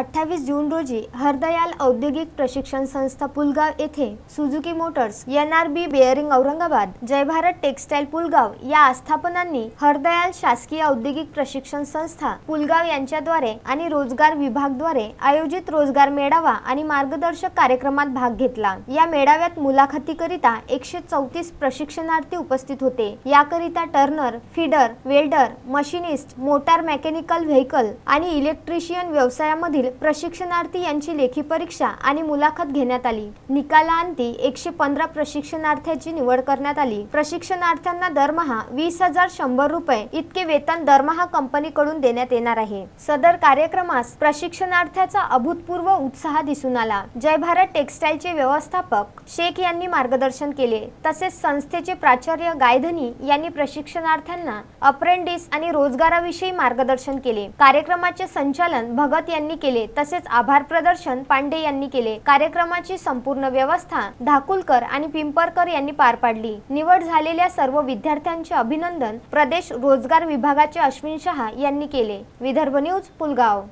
अठ्ठावीस जून रोजी हरदयाल औद्योगिक प्रशिक्षण संस्था पुलगाव येथे Suzuki motors N R B bearing Aurangabad Jai Bharat textile Pulgaon या आस्थापनांनी हरदयाल शासकीय औद्योगिक प्रशिक्षण संस्था पुलगाव यांच्याद्वारे आणि रोजगार विभागद्वारे आयोजित रोजगार मेळावा आणि मार्गदर्शक कार्यक्रमात भाग घेतला. या मेळाव्यात मुलाखतीकरिता एकशे चौतीस प्रशिक्षणार्थी उपस्थित होते. याकरिता turner fitter welder machinist motor mechanical vehicle आणि इलेक्ट्रिशियन व्यवसायामधील प्रशिक्षणार्थी यांची लेखी परीक्षा आणि मुलाखत घेण्यात आली. निकालांती एकशे पंधरा प्रशिक्षणार्थ्यांची निवड करण्यात आली. प्रशिक्षणार्थ्यांना दरमहा वीस हजार शंभर रुपये इतके वेतन दरमहा कंपनीकडून देण्यात येणार आहे. सदर कार्यक्रमास प्रशिक्षणार्थ्याचा अभूतपूर्व उत्साह दिसून आला. जय भारत टेक्सटाईलचे व्यवस्थापक शेख यांनी मार्गदर्शन केले. तसेच संस्थेचे प्राचार्य गायधनी यांनी प्रशिक्षणार्थ्यांना अप्रेंटिस आणि रोजगाराविषयी मार्गदर्शन केले. कार्यक्रमाचे संचालन भगत यांनी केले. तसेच आभार प्रदर्शन पांडे यांनी केले. कार्यक्रमाची संपूर्ण व्यवस्था धाकुलकर आणि पिंपरकर यांनी पार पाडली. निवड झालेल्या सर्व विद्यार्थ्यांचे अभिनंदन प्रदेश रोजगार विभागाचे अश्विन शहा यांनी केले. विदर्भ न्यूज पुलगाव.